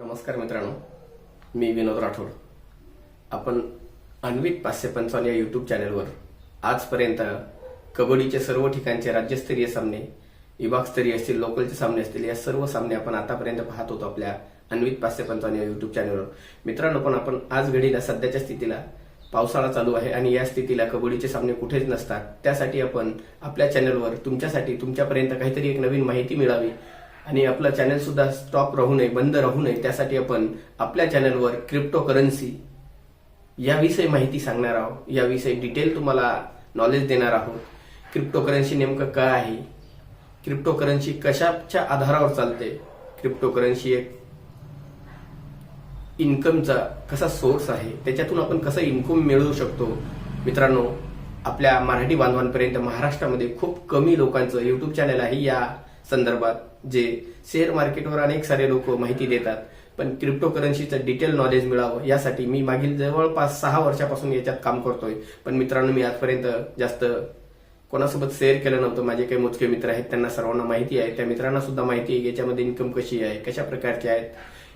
नमस्कार मित्रांनो मी विनोद राठोड. आपण अन्वित पाचशे पंचावन्न या युट्यूब चॅनलवर आजपर्यंत कबड्डीचे सर्व ठिकाणचे राज्यस्तरीय सामने विभागस्तरीय असतील लोकलचे सामने असतील या सर्व सामने आपण आतापर्यंत पाहत होतो आपल्या अन्वित पाचशे पंचावन्न या युट्यूब चॅनेलवर मित्रांनो पण आपण आज घडीला सध्याच्या स्थितीला पावसाळा चालू आहे आणि या स्थितीला कबड्डीचे सामने कुठेच नसतात. त्यासाठी आपण आपल्या चॅनलवर तुमच्यासाठी तुमच्यापर्यंत काहीतरी एक नवीन माहिती मिळावी आणि आपलं चॅनल सुद्धा स्टॉप राहू नये बंद राहू नये त्यासाठी आपण आपल्या चॅनलवर क्रिप्टो करन्सी याविषयी माहिती सांगणार आहोत. याविषयी डिटेल तुम्हाला नॉलेज देणार आहोत. क्रिप्टो करन्सी नेमकं काय आहे? क्रिप्टो करन्सी कशाच्या आधारावर चालते? क्रिप्टो करन्सी एक इन्कमचा कसा सोर्स आहे? त्याच्यातून आपण कसं इन्कम मिळवू शकतो? मित्रांनो आपल्या मराठी बांधवांपर्यंत महाराष्ट्रामध्ये खूप कमी लोकांचं युट्यूब चॅनल आहे या संदर्भात. जे शेअर मार्केटवर अनेक सारे लोक माहिती देतात. पण क्रिप्टो करन्सीचं डिटेल नॉलेज मिळावं यासाठी मी मागील जवळपास सहा वर्षापासून याच्यात काम करतोय. पण मित्रांनो मी आजपर्यंत जास्त कोणासोबत शेअर केलं नव्हतं. माझे काही मोजके मित्र आहेत त्यांना सर्वांना माहिती आहे. त्या मित्रांना सुद्धा माहिती आहे याच्यामध्ये इन्कम कशी आहे कशा प्रकारची आहेत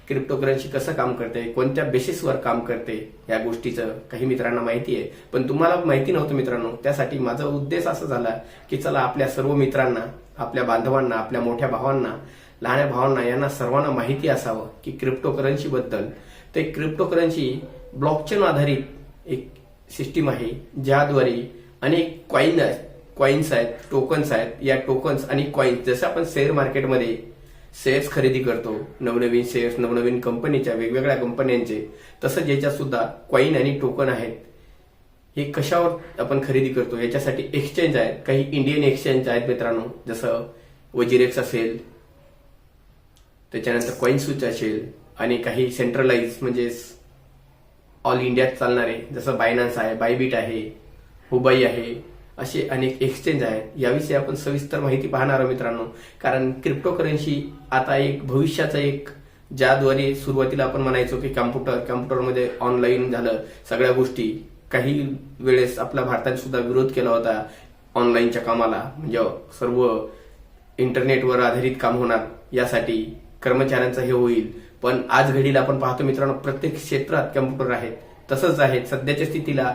क्रिप्टो करन्सी कसं काम करते कोणत्या बेसिसवर काम करते या गोष्टीचं काही मित्रांना माहिती आहे. पण तुम्हाला माहिती नव्हतं मित्रांनो त्यासाठी माझा उद्देश असा झाला की चला आपल्या सर्व मित्रांना आपल्या बांधवांना आपल्या मोठ्या भावांना लहान्या भावांना यांना सर्वांना माहिती असावं की क्रिप्टो करन्सी बद्दल. ते क्रिप्टो करन्सी ब्लॉकचेन आधारित एक सिस्टीम आहे ज्याद्वारे अनेक कॉईन कॉईन्स आहेत टोकन्स आहेत. या टोकन्स आणि कॉईन्स जसं आपण शेअर मार्केटमध्ये शेअर्स खरेदी करतो नवनवीन शेअर्स नवनवीन कंपनीच्या वेगवेगळ्या कंपन्यांचे तसं ज्याच्यात सुद्धा कॉईन आणि टोकन आहेत. हे कशावर आपण खरेदी करतो? याच्यासाठी एक्सचेंज आहेत. काही इंडियन एक्सचेंज आहेत मित्रांनो. जसं वजिरेक्स असेल त्याच्यानंतर कॉईन स्विच असेल आणि काही सेंट्रलाइज म्हणजे ऑल इंडियात चालणारे जसं बायनान्स आहे बायबीट आहे हुबाई आहे असे अनेक एक्सचेंज आहेत. याविषयी आपण सविस्तर माहिती पाहणार आहोत मित्रांनो. कारण क्रिप्टोकरन्सी आता एक भविष्याचा एक ज्याद्वारे सुरुवातीला आपण म्हणायचो की कॉम्प्युटर कॉम्प्युटरमध्ये ऑनलाईन झालं सगळ्या गोष्टी काही वेळेस आपल्या भारताने सुद्धा विरोध केला होता ऑनलाईनच्या कामाला. म्हणजे सर्व इंटरनेटवर आधारित काम होणार यासाठी कर्मचाऱ्यांचं हे होईल. पण आज घडीला आपण पाहतो मित्रांनो प्रत्येक क्षेत्रात कम्प्युटर आहेत. तसंच आहेत. सध्याच्या स्थितीला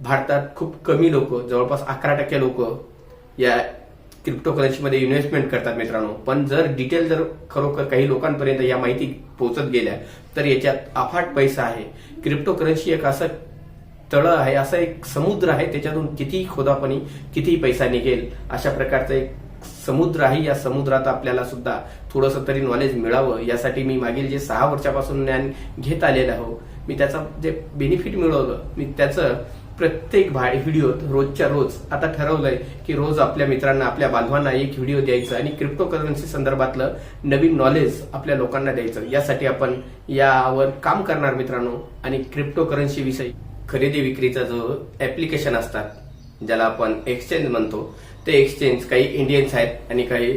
भारतात खूप कमी लोक जवळपास अकरा टक्के लोक या क्रिप्टो करन्सीमध्ये इन्व्हेस्टमेंट करतात मित्रांनो. पण जर डिटेल जर खरोखर काही लोकांपर्यंत या माहिती पोहोचत गेल्या तर याच्यात अफाट पैसा आहे. क्रिप्टो करन्सी एक असं तळं आहे असा एक समुद्र आहे त्याच्यातून कितीही खोदापणी कितीही पैसा निघेल अशा प्रकारचं एक समुद्र आहे. या समुद्रात आपल्याला सुद्धा थोडंसं तरी नॉलेज मिळावं. यासाठी मी मागील जे सहा वर्षापासून ज्ञान घेत आलेलं आहो मी त्याचा जे बेनिफिट मिळवलं मी त्याचं प्रत्येक व्हिडिओत रोजच्या रोज आता ठरवलंय की रोज आपल्या मित्रांना आपल्या बांधवांना एक व्हिडिओ द्यायचा आणि क्रिप्टो करन्सी संदर्भातलं नवीन नॉलेज आपल्या लोकांना द्यायचं. यासाठी आपण यावर काम करणार मित्रांनो आणि क्रिप्टो करन्सी विषयी. खरेदी विक्रीचा जो ऍप्लिकेशन असतात ज्याला आपण एक्सचेंज म्हणतो ते एक्सचेंज काही इंडियन्स आहेत आणि काही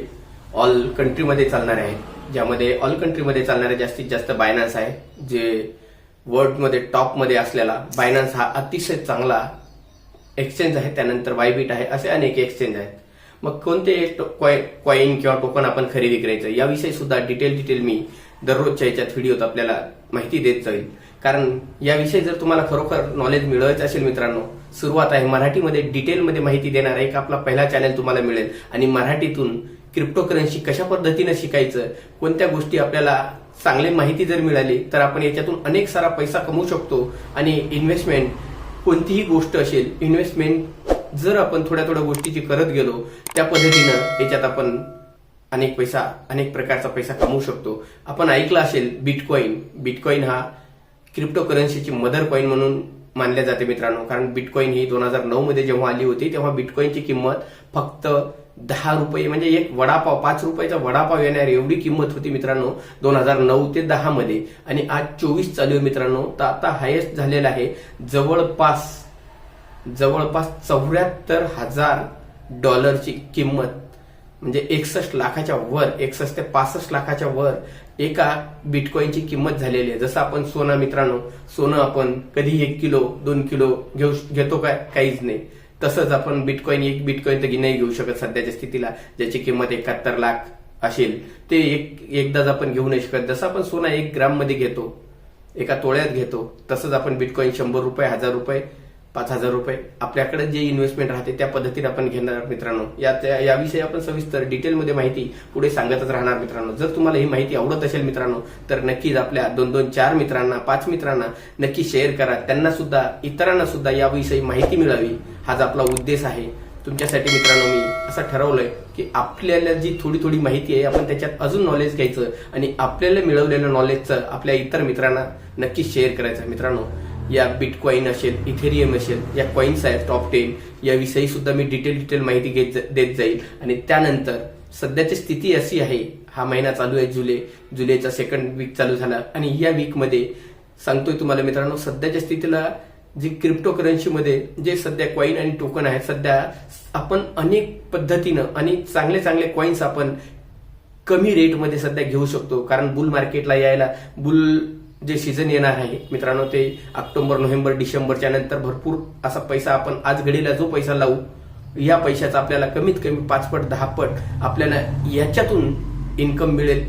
ऑल कंट्रीमध्ये चालणारे आहेत. ज्यामध्ये ऑल कंट्रीमध्ये चालणारे जास्तीत जास्त बायनान्स आहे जे वर्ल्डमध्ये टॉपमध्ये असलेला बायनान्स हा अतिशय चांगला एक्सचेंज आहे. त्यानंतर वायबीट आहे असे अनेक एक्सचेंज आहेत. मग कोणते कॉईन किंवा टोकन आपण खरेदी करायचं? याविषयी सुद्धा डिटेल डिटेल मी दररोजच्या याच्यात व्हिडिओत आपल्याला माहिती देत जाईल. कारण याविषयी जर तुम्हाला खरोखर नॉलेज मिळवायचं असेल मित्रांनो सुरुवात आहे मराठीमध्ये डिटेलमध्ये माहिती देणारा एक आपला पहिला चॅनल तुम्हाला मिळेल. आणि मराठीतून क्रिप्टो करन्सी कशा पद्धतीनं शिकायचं कोणत्या गोष्टी आपल्याला चांगली माहिती जर मिळाली तर आपण याच्यातून अनेक सारा पैसा कमवू शकतो. आणि इन्व्हेस्टमेंट कोणतीही गोष्ट असेल इन्व्हेस्टमेंट जर आपण थोड्या थोड्या गोष्टीची करत गेलो त्या पद्धतीनं याच्यात आपण अनेक पैसा अनेक प्रकारचा पैसा कमवू शकतो. आपण ऐकलं असेल बिटकॉईन बिटकॉईन हा क्रिप्टोकरन्सीची मदर कॉईन म्हणून मानल्या जाते मित्रांनो. कारण बिटकॉईन ही दोन हजार नऊ मध्ये जेव्हा आली होती तेव्हा बिटकॉईनची किंमत फक्त दहा रुपये म्हणजे एक वडापाव पाच रुपयाचा वडापाव येणार एवढी किंमत होती मित्रांनो दोन हजार नऊ ते दहा मध्ये. आणि आज चोवीस चालू आहे मित्रांनो तर आता हायेस्ट झालेला आहे जवळपास जवळपास चौऱ्याहत्तर हजार डॉलरची किंमत म्हणजे एकसष्ट लाखाच्या वर एकसष्ट ते पासष्ट लाखाच्या वर एका बिटकॉईनची किंमत झालेली आहे. जसं आपण सोनं मित्रांनो सोनं आपण कधी एक किलो दोन किलो घेऊ घेतो काय काहीच नाही. तसंच आपण बिटकॉईन एक बिटकॉईन तर नाही घेऊ शकत सध्याच्या स्थितीला ज्याची किंमत एकाहत्तर लाख असेल. ते एक एकदाच आपण घेऊ नाही शकत. जसं आपण सोना एक ग्राममध्ये घेतो एका तोळ्यात घेतो तसंच आपण बिटकॉईन शंभर रुपये हजार रुपये पाच हजार रुपये. आपल्याकडे जे इन्व्हेस्टमेंट राहते त्या पद्धतीने आपण घेणार मित्रांनो. या त्या- याविषयी आपण सविस्तर डिटेलमध्ये माहिती पुढे सांगतच राहणार मित्रांनो. जर तुम्हाला ही माहिती आवडत असेल मित्रांनो तर नक्कीच आपल्या दोन दोन चार मित्रांना पाच मित्रांना नक्की शेअर करा. त्यांना सुद्धा इतरांना सुद्धा याविषयी माहिती मिळावी. हाच आपला उद्देश आहे. तुमच्यासाठी मित्रांनो मी असं ठरवलंय की आपल्याला जी थोडी थोडी माहिती आहे आपण त्याच्यात अजून नॉलेज घ्यायचं आणि आपल्याला मिळवलेलं नॉलेजचं आपल्या इतर मित्रांना नक्की शेअर करायचं मित्रांनो या बिटकॉईन असेल इथेरियम असेल या कॉईन्स आहेत टॉप टेन याविषयी सुद्धा मी डिटेल डिटेल माहिती घेत देत जाईल. आणि त्यानंतर सध्याची स्थिती अशी आहे हा महिना चालू आहे जुलै जुलैचा सेकंड वीक चालू झाला. आणि या वीकमध्ये सांगतोय तुम्हाला मित्रांनो सध्याच्या स्थितीला जी क्रिप्टो करन्सीमध्ये जे सध्या कॉईन आणि टोकन आहेत सध्या आपण अनेक पद्धतीनं आणि चांगले चांगले कॉईन्स आपण कमी रेटमध्ये सध्या घेऊ शकतो. कारण बुल मार्केटला यायला बुल जे सीझन येणार आहे मित्रांनो ते ऑक्टोबर नोव्हेंबर डिसेंबरच्या नंतर भरपूर असा पैसा आपण आज घडीला जो पैसा लावू या पैशाचा आपल्याला कमीत कमी पाचपट दहापट आपल्याला याच्यातून इन्कम मिळेल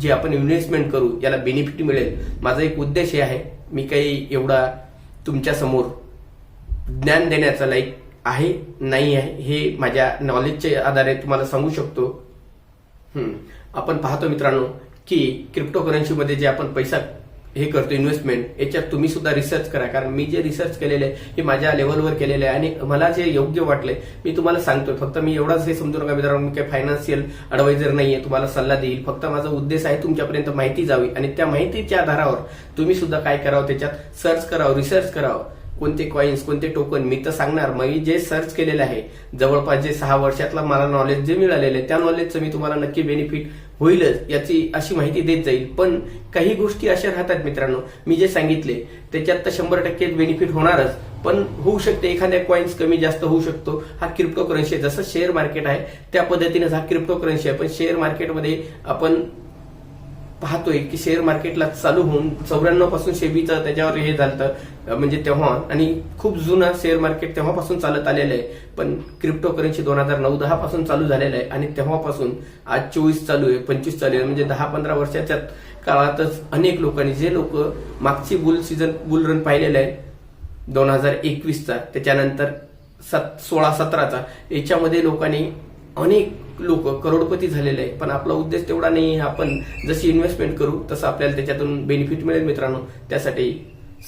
जे आपण इन्व्हेस्टमेंट करू याला बेनिफिट मिळेल. माझा एक उद्देश हे आहे मी काही एवढा तुमच्यासमोर ज्ञान देण्याचा लाईक आहे नाही आहे हे माझ्या नॉलेजच्या आधारे तुम्हाला सांगू शकतो. आपण पाहतो मित्रांनो की क्रिप्टो करन्सीमध्ये जे आपण पैसा हे करतो इन्व्हेस्टमेंट याच्यात तुम्ही सुद्धा रिसर्च करा. कारण मी जे रिसर्च केलेले आहे हे माझ्या लेवलवर केलेले आहे. आणि मला जे योग्य वाटले मी तुम्हाला सांगतोय. फक्त मी एवढाच हे समजू नका मित्रांनो. मी काही फायनान्शियल अडवायझर नाहीये. तुम्हाला सल्ला देईल. फक्त माझा उद्देश आहे तुमच्यापर्यंत माहिती जावी. आणि त्या माहितीच्या आधारावर तुम्ही सुद्धा काय करावं त्याच्यात? सर्च करावं रिसर्च करावं. कोणते कॉईन्स कोणते टोकन मी तर सांगणार. मी जे सर्च केलेलं आहे जवळपास जे सहा वर्षातला मला नॉलेज जे मिळालेलं आहे त्या नॉलेजचं मी तुम्हाला नक्की बेनिफिट होईलच याची अशी माहिती देत जाईल. पण काही गोष्टी अशा राहतात मित्रांनो मी जे सांगितले त्याच्यात तर शंभर टक्के बेनिफिट होणारच. पण होऊ शकते एखाद्या कॉईन्स कमी जास्त होऊ शकतो. हा क्रिप्टो करन्सी आहे जसं शेअर मार्केट आहे त्या पद्धतीने हा क्रिप्टो करन्सी आहे. पण शेअर मार्केटमध्ये आपण पाहतोय की शेअर मार्केटला चालू होऊन चौऱ्याण्णवपासून शेबीचं त्याच्यावर हे झालं म्हणजे तेव्हा. आणि खूप जुना शेअर मार्केट तेव्हापासून चालत आलेलं आहे. पण क्रिप्टो करन्सी दोन हजार नऊ दहा पासून चालू झालेलं आहे. आणि तेव्हापासून आज चोवीस चालू आहे पंचवीस चालू आहे. म्हणजे दहा पंधरा वर्षाच्या काळातच अनेक लोकांनी जे लोक मागची बुल सीझन बुल रन पाहिलेलं आहे दोन हजार एकवीसचा त्याच्यानंतर सत सोळा सतराचा याच्यामध्ये लोकांनी अनेक लोक करोडपती झालेले आहे पण आपला उद्देश तेवढा नाही आहे. आपण जशी इन्व्हेस्टमेंट करू तसं आपल्याला त्याच्यातून बेनिफिट मिळेल मित्रांनो. त्यासाठी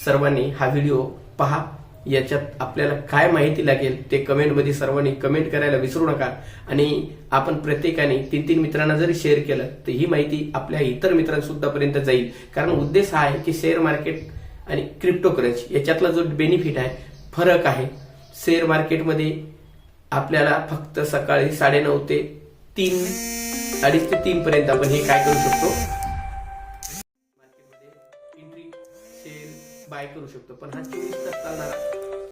सर्वांनी हा व्हिडिओ पहा. याच्यात आपल्याला काय माहिती लागेल ते कमेंटमध्ये सर्वांनी कमेंट करायला विसरू नका. आणि आपण प्रत्येकाने तीन तीन मित्रांना जरी शेअर केलं तर ही माहिती आपल्या इतर मित्रांसुद्धापर्यंत जाईल. कारण उद्देश हा आहे की शेअर मार्केट आणि क्रिप्टो करन्सी याच्यातला जो बेनिफिट आहे फरक आहे. शेअर मार्केटमध्ये आपल्याला फक्त सकाळी साडेनऊ ते तीन अडीच ते तीन पर्यंत आपण हे काय करू शकतो? मार्केटमध्ये एंट्री सेल बाय करू शकतो. पण हा चोवीस तास चालणारा